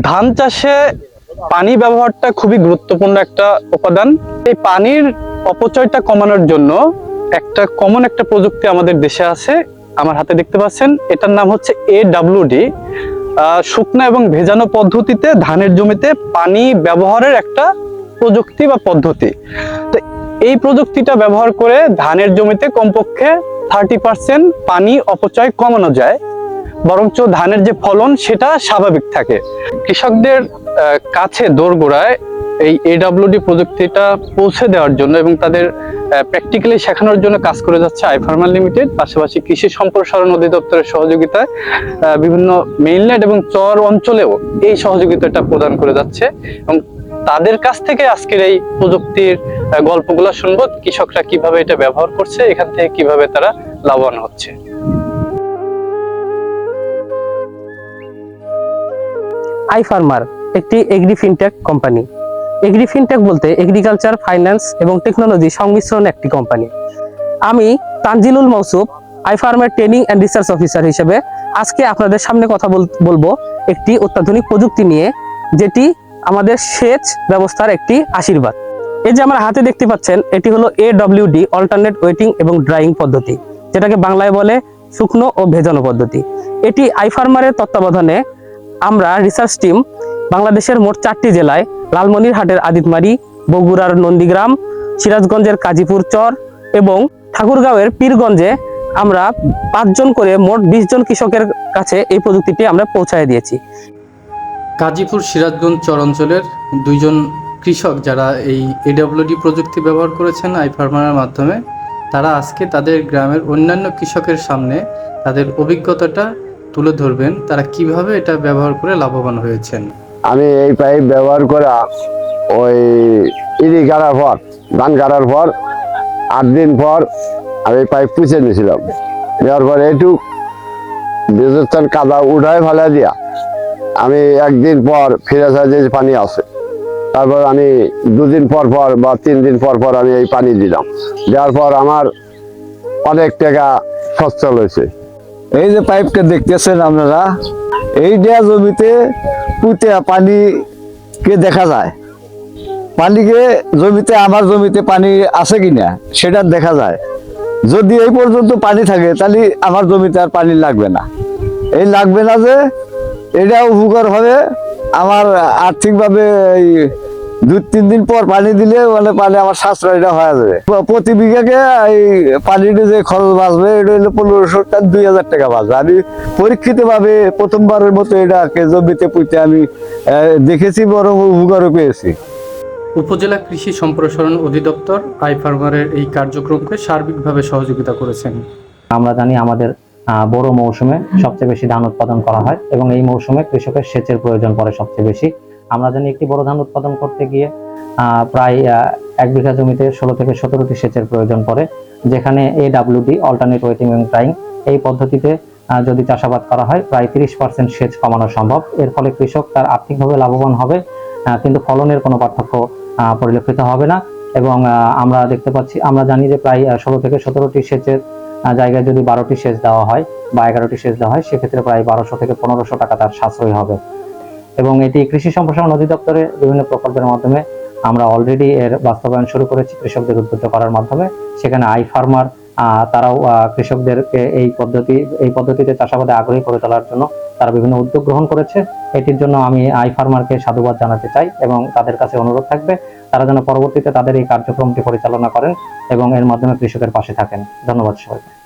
ধান চাষে পানি ব্যবহারটা খুবই গুরুত্বপূর্ণ একটা উপাদান। এই পানির অপচয়টা কমানোর জন্য একটা কমন একটা প্রযুক্তি আমাদের দেশে আছে, আমার হাতে দেখতে পাচ্ছেন। এটার নাম হচ্ছে এ ডাব্লিউডি শুকনা এবং ভেজানো পদ্ধতিতে ধানের জমিতে পানি ব্যবহারের একটা প্রযুক্তি বা পদ্ধতি। তো এই প্রযুক্তিটা ব্যবহার করে ধানের জমিতে কমপক্ষে থার্টি পার্সেন্ট পানি অপচয় কমানো যায়। বরঞ্চ ধানের যে ফলন, সেটা স্বাভাবিক থাকে। কৃষকদের কাছে দোরগোড়ায় এই এডাব্লিউডি প্রযুক্তিটা পৌঁছে দেওয়ার জন্য এবং তাদের প্র্যাকটিক্যালি শেখানোর জন্য কাজ করে যাচ্ছে আই ফার্মার লিমিটেড পাশাপাশি কৃষি সম্প্রসারণ অধিদপ্তরের সহযোগিতায় বিভিন্ন মেইনল্যান্ড এবং চর অঞ্চলেও এই সহযোগিতাটা প্রদান করে যাচ্ছে। এবং তাদের কাছ থেকে আজকের এই প্রযুক্তির গল্পগুলো শুনব, কৃষকরা কীভাবে এটা ব্যবহার করছে, এখান থেকে কীভাবে তারা লাভবান হচ্ছে। আই ফার্মার একটি agri fintech company agri fintech বলতে এগ্রিকালচার ফাইন্যান্স এবং টেকনোলজি সংমিশ্রণ একটি কোম্পানি আমি তানজিলুল মৌসুফ আই ফার্মের ট্রেনিং অ্যান্ড রিসার্চ অফিসার হিসেবে আজকে আপনাদের সামনে কথা বলব একটি অত্যাধুনিক প্রযুক্তি নিয়ে, যেটি আমাদের সেচ ব্যবস্থার একটি আশীর্বাদ। এই যে আমার হাতে দেখতে পাচ্ছেন, এটি হলো A W D alternate wetting এবং ড্রাইং পদ্ধতি, যেটাকে বাংলায় বলে শুকনো ও ভেজানো পদ্ধতি। এটি আই ফার্মারের তত্ত্বাবধানে আমরা রিসার্চ টিম বাংলাদেশের মোট চারটি জেলায় লালমনিরহাটের আদিতমারি, বগুড়ার নন্দীগ্রাম, সিরাজগঞ্জের কাজীপুর চর এবং ঠাকুরগাঁওয়ের পীরগঞ্জে আমরা পাঁচজন করে মোট বিশ জন কৃষকের কাছে এই প্রযুক্তিটি আমরা পৌঁছায় দিয়েছি। গাজীপুর সিরাজগঞ্জ চর অঞ্চলের দুইজন কৃষক যারা এই এডব্লিউডি প্রযুক্তি ব্যবহার করেছেন আই ফার্মারের মাধ্যমে, তারা আজকে তাদের গ্রামের অন্যান্য কৃষকের সামনে তাদের অভিজ্ঞতাটা তুলে ধরবেন, তারা কীভাবে এটা ব্যবহার করে লাভবান হয়েছেন। আমি এই পাইপ ব্যবহার করা ওই ইরি গাড়ার পর, ধান গাড়ার পর, আট দিন পর আমি পাইপ পুষে নিয়েছিলাম। নেওয়ার পর একটু বেজস্থান কাদা উঠায় ফেলা দিয়া আমি একদিন পর ফিরে আসা যে পানি আছে, তারপর আমি দুদিন পর পর বা তিন দিন পর পর আমি এই পানি দিলাম। দেওয়ার পর আমার অনেক টাকা সচ্ছল হয়েছে। এই যে পাইপটা দেখতেছেন আপনারা এই দেয়া জমিতে পুঁতে পানিকে দেখা যায়। পানিকে জমিতে, আমার জমিতে পানি আছে কিনা, সেটা দেখা যায়। যদি এই পর্যন্ত পানি থাকে, তাহলে আমার জমিতে আর পানি লাগবে না। এই লাগবে না যে, এটা উপকার হবে আমার আর্থিকভাবে এই দু তিন দিন পর পানি দিলে মানে পানি আমার সাশ্রয়টা হয়ে যাবে। প্রতি বিঘাকে এই পানিটা যে খরচ বাঁচবে এটা হলো পনেরোশো টাকা দুই হাজার টাকা বাঁচবে। আমি পরীক্ষিত ভাবে প্রথমবারের মতো এটাকে জমিতে পুঁতে আমি আহ, দেখেছি বরং উপকারও পেয়েছি। উপজেলা কৃষি সম্প্রসারণ অধিদপ্তর আই ফার্মারের এই কার্যক্রমকে সার্বিকভাবে সহযোগিতা করেছেন। আমরা জানি আমাদের আহ, বড় মৌসুমে সবচেয়ে বেশি ধান উৎপাদন করা হয় এবং এই মৌসুমে কৃষকের সেচের প্রয়োজন পড়ে সবচেয়ে বেশি। আমরা জানি একটি বড় ধান উৎপাদন করতে গিয়ে প্রায় এক বিঘা জমিতে ষোলো থেকে সতেরোটি সেচের প্রয়োজন পড়ে, যেখানে A W D alternate wetting এবং ড্রাইং এই পদ্ধতিতে যদি চাষাবাদ করা হয়, প্রায় তিরিশ পার্সেন্ট সেচ কমানো সম্ভব। এর ফলে কৃষক তার আর্থিকভাবে লাভবান হবে কিন্তু ফলনের কোনো পার্থক্য পরিলক্ষিত হবে না। এবং আমরা দেখতে পাচ্ছি, আমরা জানি যে প্রায় ষোলো থেকে সতেরোটি সেচের জায়গায় যদি বারোটি সেচ দেওয়া হয় বা এগারোটি সেচ দেওয়া হয়, সেক্ষেত্রে প্রায় বারোশো থেকে পনেরোশো টাকা তার সাশ্রয় হবে। এবং এটি কৃষি সম্প্রসারণ অধিদপ্তরের বিভিন্ন প্রকল্পের মাধ্যমে আমরা অলরেডি এর বাস্তবায়ন শুরু করেছি, কৃষকদের উদ্বুদ্ধ করার মাধ্যমে। সেখানে আই ফার্মার তারাও কৃষকদেরকে এই পদ্ধতি, এই পদ্ধতিতে চাষাবাদে আগ্রহী করে তোলার জন্য তারা বিভিন্ন উদ্যোগ গ্রহণ করেছে। এটির জন্য আমি আই ফার্মারকে সাধুবাদ জানাতে চাই এবং তাদের কাছে অনুরোধ থাকবে, তারা যেন পরবর্তীতে তাদের এই কার্যক্রমটি পরিচালনা করেন এবং এর মাধ্যমে কৃষকের পাশে থাকেন। ধন্যবাদ সবাইকে।